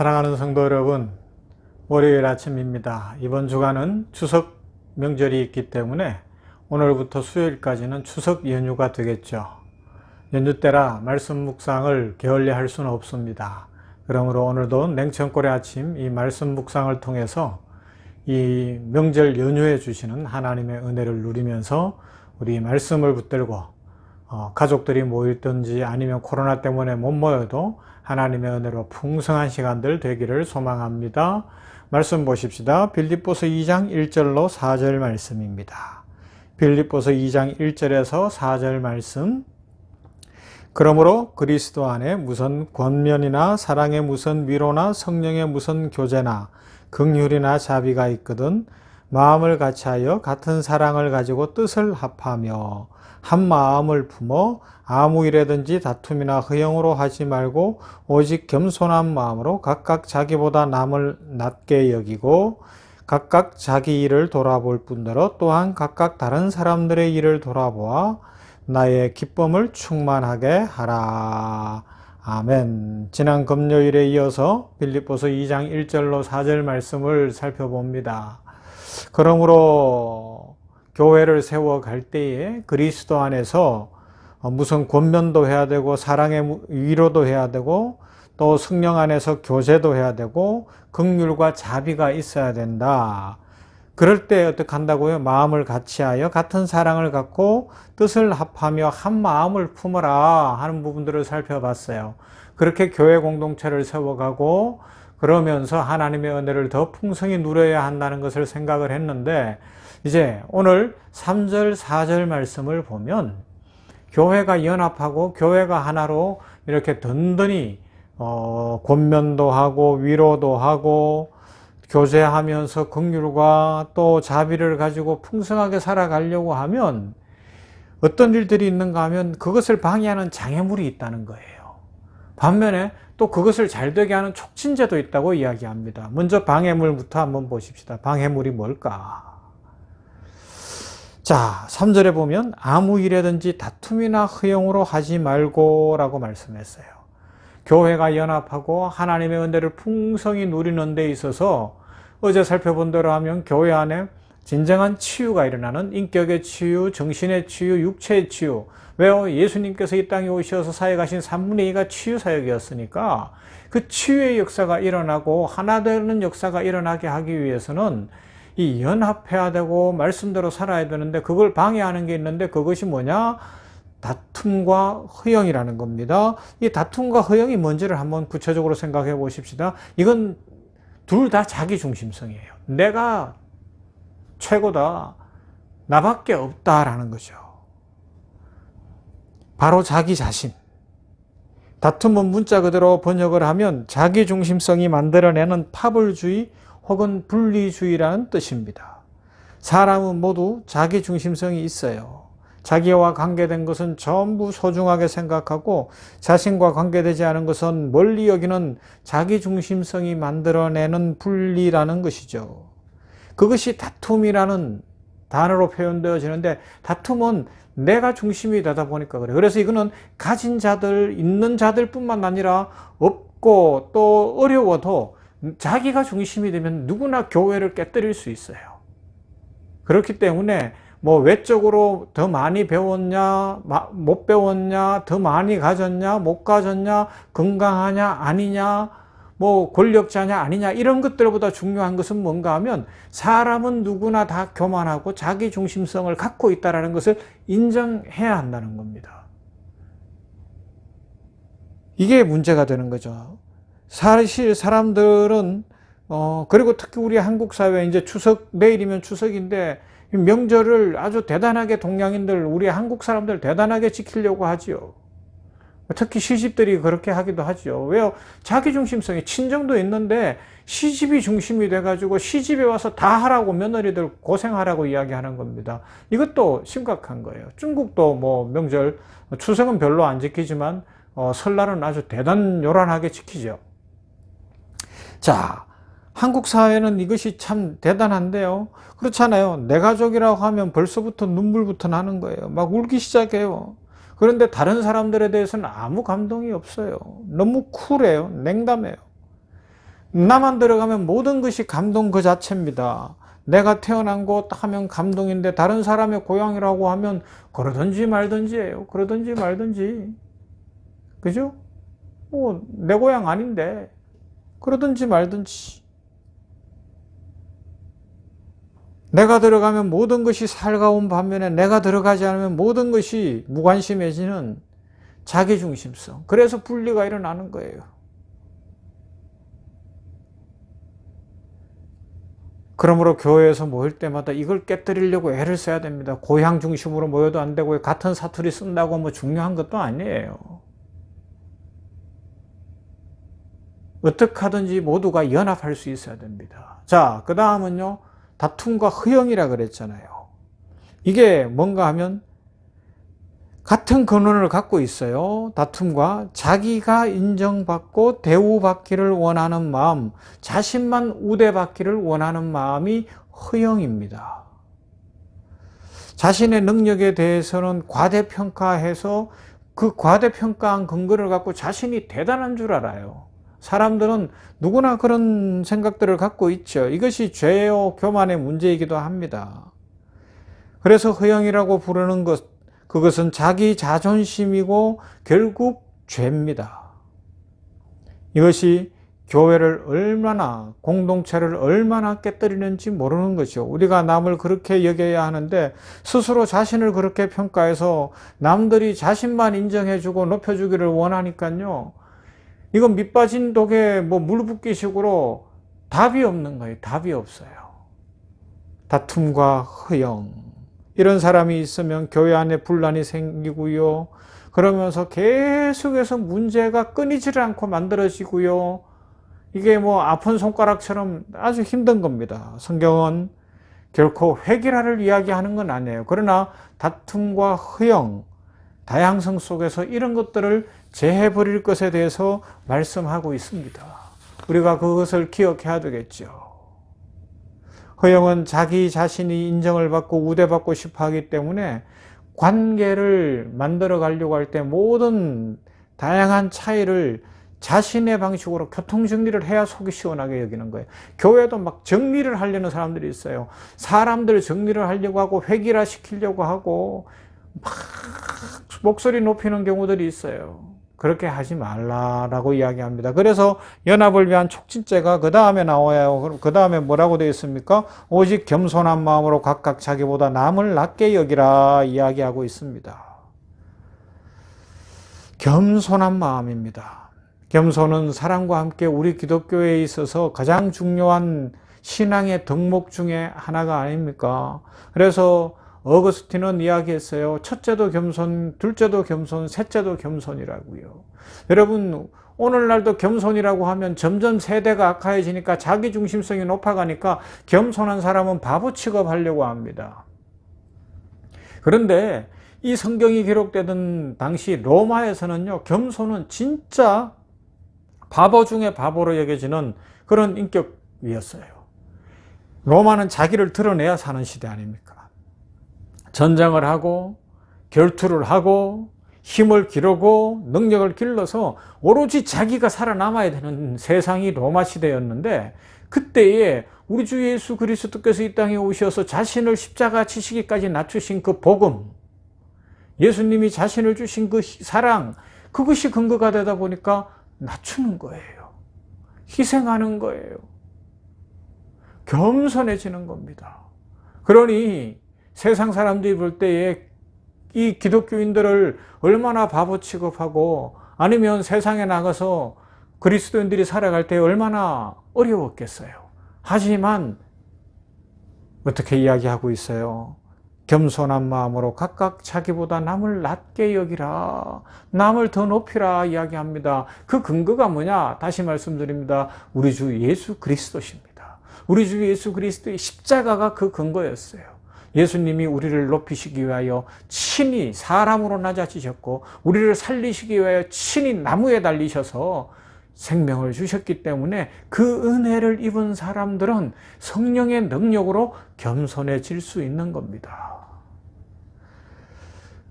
사랑하는 성도 여러분, 월요일 아침입니다. 이번 주간은 추석 명절이 있기 때문에 오늘부터 수요일까지는 추석 연휴가 되겠죠. 연휴 때라 말씀 묵상을 게을리 할 수는 없습니다. 그러므로 오늘도 냉천골의 아침 이 말씀 묵상을 통해서 이 명절 연휴에 주시는 하나님의 은혜를 누리면서 우리 말씀을 붙들고 어, 가족들이 모일든지 아니면 코로나 때문에 못 모여도 하나님의 은혜로 풍성한 시간들 되기를 소망합니다. 말씀 보십시다. 빌립보서 2장 1절로 4절 말씀입니다. 빌립보서 2장 1절에서 4절 말씀 그러므로 그리스도 안에 무슨 권면이나 사랑의 무슨 위로나 성령의 무슨 교제나 긍휼이나 자비가 있거든 마음을 같이하여 같은 사랑을 가지고 뜻을 합하며 한 마음을 품어 아무 일에든지 다툼이나 허영으로 하지 말고 오직 겸손한 마음으로 각각 자기보다 남을 낮게 여기고 각각 자기 일을 돌아볼 뿐더러 또한 각각 다른 사람들의 일을 돌아보아 나의 기쁨을 충만하게 하라. 아멘. 지난 금요일에 이어서 빌립보서 2장 1절로 4절 말씀을 살펴봅니다. 그러므로 교회를 세워 갈 때에 그리스도 안에서 무슨 권면도 해야 되고 사랑의 위로도 해야 되고 또 성령 안에서 교제도 해야 되고 극률과 자비가 있어야 된다. 그럴 때 어떻게 한다고요? 마음을 같이하여 같은 사랑을 갖고 뜻을 합하며 한 마음을 품어라 하는 부분들을 살펴봤어요. 그렇게 교회 공동체를 세워가고 그러면서 하나님의 은혜를 더 풍성히 누려야 한다는 것을 생각을 했는데 이제 오늘 3절, 4절 말씀을 보면 교회가 연합하고 교회가 하나로 이렇게 든든히 어, 권면도 하고 위로도 하고 교제하면서 긍휼과 또 자비를 가지고 풍성하게 살아가려고 하면 어떤 일들이 있는가 하면 그것을 방해하는 장애물이 있다는 거예요. 반면에 또 그것을 잘 되게 하는 촉진제도 있다고 이야기합니다. 먼저 방해물부터 한번 보십시다. 방해물이 뭘까? 자, 3절에 보면 아무 일에든지 다툼이나 허용으로 하지 말고 라고 말씀했어요. 교회가 연합하고 하나님의 은혜를 풍성히 누리는 데 있어서 어제 살펴본 대로 하면 교회 안에 진정한 치유가 일어나는 인격의 치유, 정신의 치유, 육체의 치유. 왜요? 예수님께서 이 땅에 오셔서 사역하신 3분의 2가 치유 사역이었으니까 그 치유의 역사가 일어나고 하나 되는 역사가 일어나게 하기 위해서는 이 연합해야 되고 말씀대로 살아야 되는데 그걸 방해하는 게 있는데 그것이 뭐냐? 다툼과 허영이라는 겁니다. 이 다툼과 허영이 뭔지를 한번 구체적으로 생각해 보십시다. 이건 둘 다 자기 중심성이에요. 내가 최고다. 나밖에 없다라는 거죠. 바로 자기 자신. 다툼은 문자 그대로 번역을 하면 자기 중심성이 만들어내는 파벌주의 혹은 분리주의라는 뜻입니다. 사람은 모두 자기 중심성이 있어요. 자기와 관계된 것은 전부 소중하게 생각하고 자신과 관계되지 않은 것은 멀리 여기는 자기 중심성이 만들어내는 분리라는 것이죠. 그것이 다툼이라는 단어로 표현되어지는데 다툼은 내가 중심이 되다 보니까 그래. 그래서 이거는 가진 자들, 있는 자들뿐만 아니라 없고 또 어려워도 자기가 중심이 되면 누구나 교회를 깨뜨릴 수 있어요. 그렇기 때문에 뭐 외적으로 더 많이 배웠냐, 못 배웠냐, 더 많이 가졌냐, 못 가졌냐, 건강하냐, 아니냐, 뭐 권력자냐, 아니냐, 이런 것들보다 중요한 것은 뭔가 하면 사람은 누구나 다 교만하고 자기 중심성을 갖고 있다는 것을 인정해야 한다는 겁니다. 이게 문제가 되는 거죠. 사실 사람들은 어 그리고 특히 우리 한국 사회 이제 추석 내일이면 추석인데 명절을 아주 대단하게 동양인들 우리 한국 사람들 대단하게 지키려고 하지요. 특히 시집들이 그렇게 하기도 하죠. 왜요? 자기 중심성이 친정도 있는데 시집이 중심이 돼가지고 시집에 와서 다 하라고 며느리들 고생하라고 이야기하는 겁니다. 이것도 심각한 거예요. 중국도 뭐 명절 추석은 별로 안 지키지만 어, 설날은 아주 대단 요란하게 지키죠. 자, 한국 사회는 이것이 참 대단한데요. 그렇잖아요. 내 가족이라고 하면 벌써부터 눈물부터 나는 거예요. 막 울기 시작해요. 그런데 다른 사람들에 대해서는 아무 감동이 없어요. 너무 쿨해요. 냉담해요. 나만 들어가면 모든 것이 감동 그 자체입니다. 내가 태어난 곳 하면 감동인데 다른 사람의 고향이라고 하면 그러든지 말든지예요. 그러든지 말든지. 그죠? 뭐 내 고향 아닌데 그러든지 말든지. 내가 들어가면 모든 것이 살가운 반면에 내가 들어가지 않으면 모든 것이 무관심해지는 자기중심성. 그래서 분리가 일어나는 거예요. 그러므로 교회에서 모일 때마다 이걸 깨뜨리려고 애를 써야 됩니다. 고향 중심으로 모여도 안 되고 같은 사투리 쓴다고 뭐 중요한 것도 아니에요. 어떻게 하든지 모두가 연합할 수 있어야 됩니다. 자, 그 다음은요. 다툼과 허영이라 그랬잖아요. 이게 뭔가 하면 같은 근원을 갖고 있어요. 다툼과 자기가 인정받고 대우받기를 원하는 마음, 자신만 우대받기를 원하는 마음이 허영입니다. 자신의 능력에 대해서는 과대평가해서 그 과대평가한 근거를 갖고 자신이 대단한 줄 알아요. 사람들은 누구나 그런 생각들을 갖고 있죠. 이것이 죄요 교만의 문제이기도 합니다. 그래서 허영이라고 부르는 것, 그것은 자기 자존심이고 결국 죄입니다. 이것이 교회를 얼마나 공동체를 얼마나 깨뜨리는지 모르는 거죠. 우리가 남을 그렇게 여겨야 하는데 스스로 자신을 그렇게 평가해서 남들이 자신만 인정해주고 높여주기를 원하니까요. 이건 밑빠진 독에 뭐 물붓기 식으로 답이 없는 거예요. 답이 없어요. 다툼과 허영. 이런 사람이 있으면 교회 안에 분란이 생기고요. 그러면서 계속해서 문제가 끊이질 않고 만들어지고요. 이게 뭐 아픈 손가락처럼 아주 힘든 겁니다. 성경은 결코 회개라를 이야기하는 건 아니에요. 그러나 다툼과 허영, 다양성 속에서 이런 것들을 제해 버릴 것에 대해서 말씀하고 있습니다. 우리가 그것을 기억해야 되겠죠. 허영은 자기 자신이 인정을 받고 우대받고 싶어 하기 때문에 관계를 만들어 가려고 할 때 모든 다양한 차이를 자신의 방식으로 교통 정리를 해야 속이 시원하게 여기는 거예요. 교회도 막 정리를 하려는 사람들이 있어요. 사람들 정리를 하려고 하고 회기라 시키려고 하고 막 목소리 높이는 경우들이 있어요. 그렇게 하지 말라라고 이야기합니다. 그래서 연합을 위한 촉진죄가 그 다음에 나와요. 그 다음에 뭐라고 되어 있습니까? 오직 겸손한 마음으로 각각 자기보다 남을 낮게 여기라 이야기하고 있습니다. 겸손한 마음입니다. 겸손은 사랑과 함께 우리 기독교에 있어서 가장 중요한 신앙의 덕목 중에 하나가 아닙니까? 그래서 어거스틴은 이야기했어요. 첫째도 겸손, 둘째도 겸손, 셋째도 겸손이라고요. 여러분 오늘날도 겸손이라고 하면 점점 세대가 악화해지니까 자기 중심성이 높아가니까 겸손한 사람은 바보 취급하려고 합니다. 그런데 이 성경이 기록되던 당시 로마에서는요, 겸손은 진짜 바보 중에 바보로 여겨지는 그런 인격이었어요. 로마는 자기를 드러내야 사는 시대 아닙니까? 전쟁을 하고 결투를 하고 힘을 기르고 능력을 길러서 오로지 자기가 살아남아야 되는 세상이 로마 시대였는데 그때에 우리 주 예수 그리스도께서 이 땅에 오셔서 자신을 십자가 치시기까지 낮추신 그 복음 예수님이 자신을 주신 그 사랑 그것이 근거가 되다 보니까 낮추는 거예요. 희생하는 거예요. 겸손해지는 겁니다. 그러니 세상 사람들이 볼 때에 이 기독교인들을 얼마나 바보 취급하고 아니면 세상에 나가서 그리스도인들이 살아갈 때 얼마나 어려웠겠어요. 하지만 어떻게 이야기하고 있어요? 겸손한 마음으로 각각 자기보다 남을 낮게 여기라. 남을 더 높이라 이야기합니다. 그 근거가 뭐냐? 다시 말씀드립니다. 우리 주 예수 그리스도십니다. 우리 주 예수 그리스도의 십자가가 그 근거였어요. 예수님이 우리를 높이시기 위하여 친히 사람으로 낮아지셨고 우리를 살리시기 위하여 친히 나무에 달리셔서 생명을 주셨기 때문에 그 은혜를 입은 사람들은 성령의 능력으로 겸손해질 수 있는 겁니다.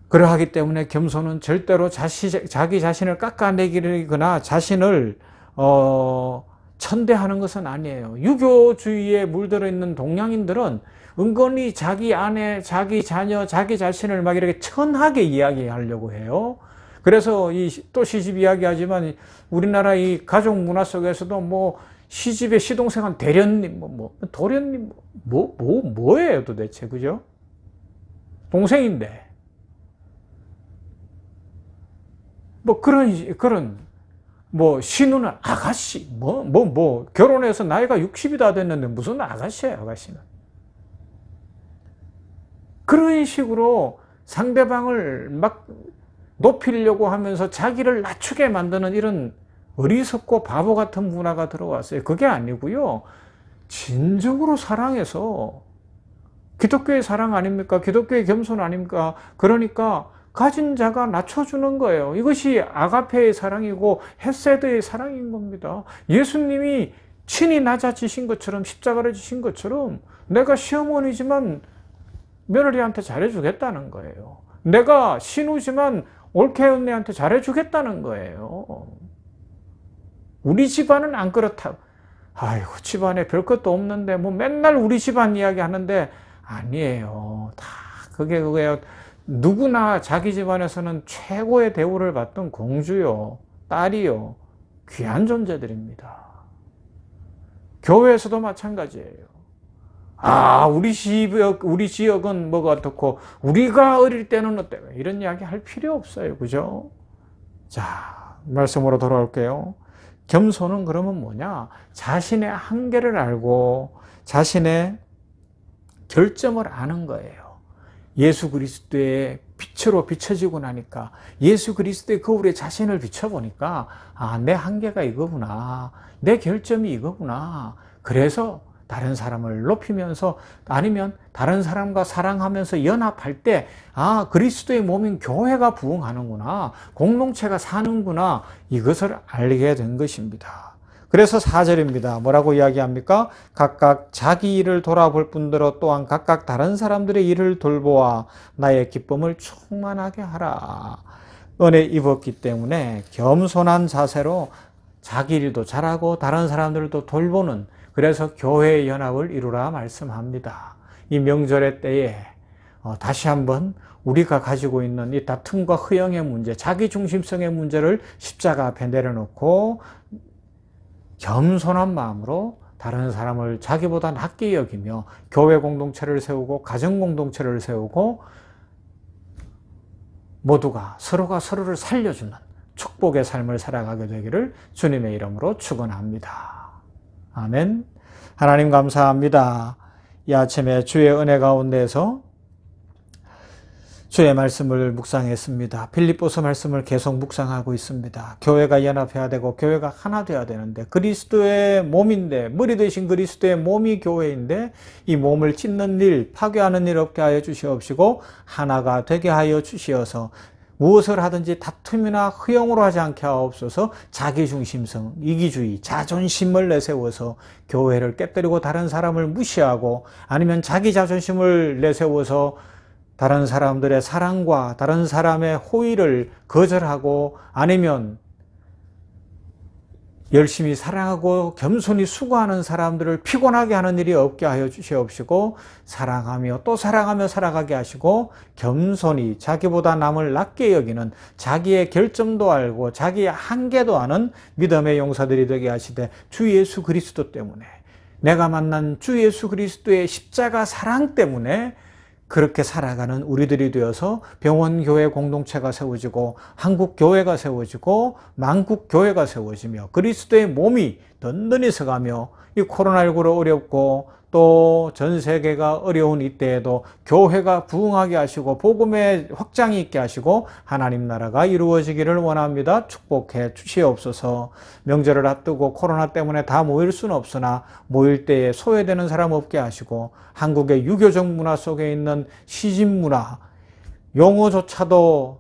그러하기 때문에 겸손은 절대로 자시, 자기 자신을 깎아내기거나 자신을 어, 천대하는 것은 아니에요. 유교주의에 물들어 있는 동양인들은 은근히 자기 아내, 자기 자녀, 자기 자신을 막 이렇게 천하게 이야기하려고 해요. 그래서 이 또 시집 이야기하지만 우리나라 이 가족 문화 속에서도 뭐 시집의 시동생은 대련님, 뭐, 뭐 도련님, 뭐, 뭐, 뭐예요 도대체, 그죠? 동생인데. 뭐 그런, 그런, 뭐 신우는 아가씨, 뭐, 뭐, 뭐, 결혼해서 나이가 60이 다 됐는데 무슨 아가씨예요, 아가씨는. 그런 식으로 상대방을 막 높이려고 하면서 자기를 낮추게 만드는 이런 어리석고 바보 같은 문화가 들어왔어요. 그게 아니고요. 진정으로 사랑해서 기독교의 사랑 아닙니까? 기독교의 겸손 아닙니까? 그러니까 가진 자가 낮춰주는 거예요. 이것이 아가페의 사랑이고 헤세드의 사랑인 겁니다. 예수님이 친히 낮아지신 것처럼 십자가를 지신 것처럼 내가 시어머니지만 며느리한테 잘해주겠다는 거예요. 내가 신우지만 올케 언니한테 잘해주겠다는 거예요. 우리 집안은 안 그렇다. 아이고, 집안에 별 것도 없는데, 뭐 맨날 우리 집안 이야기 하는데, 아니에요. 다, 그게 그거예요. 누구나 자기 집안에서는 최고의 대우를 받던 공주요, 딸이요, 귀한 존재들입니다. 교회에서도 마찬가지예요. 아, 우리 지역, 우리 지역은 뭐가 어떻고, 우리가 어릴 때는 어때? 이런 이야기 할 필요 없어요. 그죠? 자, 말씀으로 돌아올게요. 겸손은 그러면 뭐냐? 자신의 한계를 알고 자신의 결점을 아는 거예요. 예수 그리스도의 빛으로 비춰지고 나니까 예수 그리스도의 거울에 자신을 비춰보니까 아, 내 한계가 이거구나. 내 결점이 이거구나. 그래서 다른 사람을 높이면서 아니면 다른 사람과 사랑하면서 연합할 때, 아, 그리스도의 몸인 교회가 부흥하는구나. 공동체가 사는구나. 이것을 알게 된 것입니다. 그래서 4절입니다. 뭐라고 이야기합니까? 각각 자기 일을 돌아볼 뿐더러 또한 각각 다른 사람들의 일을 돌보아 나의 기쁨을 충만하게 하라. 은혜 입었기 때문에 겸손한 자세로 자기 일도 잘하고 다른 사람들도 돌보는 그래서 교회의 연합을 이루라 말씀합니다. 이 명절의 때에 어, 다시 한번 우리가 가지고 있는 이 다툼과 허영의 문제, 자기 중심성의 문제를 십자가 앞에 내려놓고 겸손한 마음으로 다른 사람을 자기보다 낮게 여기며 교회 공동체를 세우고 가정 공동체를 세우고 모두가 서로가 서로를 살려주는 축복의 삶을 살아가게 되기를 주님의 이름으로 축원합니다. 아멘. 하나님 감사합니다. 이 아침에 주의 은혜 가운데서 주의 말씀을 묵상했습니다. 필립보서 말씀을 계속 묵상하고 있습니다. 교회가 연합해야 되고 교회가 하나 되어야 되는데 그리스도의 몸인데 머리 되신 그리스도의 몸이 교회인데 이 몸을 찢는 일, 파괴하는 일 없게 하여 주시옵시고 하나가 되게 하여 주시어서 무엇을 하든지 다툼이나 허용으로 하지 않게 하옵소서. 자기중심성, 이기주의, 자존심을 내세워서 교회를 깨뜨리고 다른 사람을 무시하고 아니면 자기 자존심을 내세워서 다른 사람들의 사랑과 다른 사람의 호의를 거절하고 아니면 열심히 사랑하고 겸손히 수고하는 사람들을 피곤하게 하는 일이 없게 하여 주시옵시고 사랑하며 또 사랑하며 살아가게 하시고 겸손히 자기보다 남을 낮게 여기는 자기의 결점도 알고 자기의 한계도 아는 믿음의 용사들이 되게 하시되 주 예수 그리스도 때문에 내가 만난 주 예수 그리스도의 십자가 사랑 때문에 그렇게 살아가는 우리들이 되어서 병원 교회 공동체가 세워지고 한국 교회가 세워지고 만국 교회가 세워지며 그리스도의 몸이 든든히 서가며 이 코로나19로 어렵고 또 전 세계가 어려운 이때에도 교회가 부흥하게 하시고 복음의 확장이 있게 하시고 하나님 나라가 이루어지기를 원합니다. 축복해 주시옵소서. 명절을 앞두고 코로나 때문에 다 모일 수는 없으나 모일 때에 소외되는 사람 없게 하시고 한국의 유교적 문화 속에 있는 시집 문화 용어조차도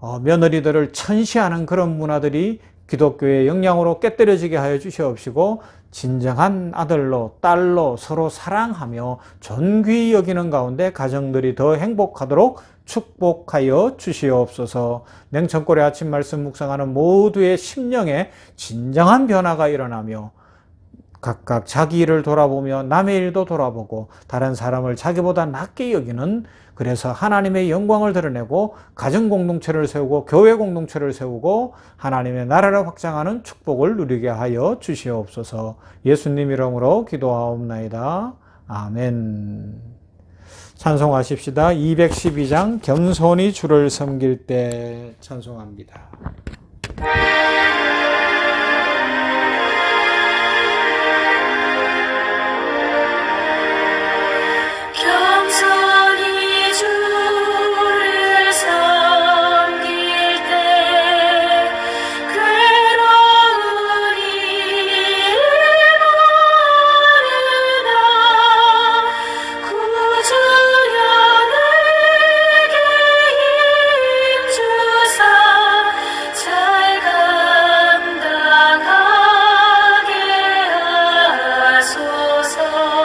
어, 며느리들을 천시하는 그런 문화들이 기독교의 영향으로 깨뜨려지게 하여 주시옵시고 진정한 아들로 딸로 서로 사랑하며 존귀히 여기는 가운데 가정들이 더 행복하도록 축복하여 주시옵소서. 냉천골의 아침 말씀 묵상하는 모두의 심령에 진정한 변화가 일어나며 각각 자기 일을 돌아보며 남의 일도 돌아보고 다른 사람을 자기보다 낮게 여기는 그래서 하나님의 영광을 드러내고 가정 공동체를 세우고 교회 공동체를 세우고 하나님의 나라를 확장하는 축복을 누리게 하여 주시옵소서. 예수님 이름으로 기도하옵나이다. 아멘. 찬송하십시다. 212장 겸손히 주를 섬길 때 찬송합니다. So.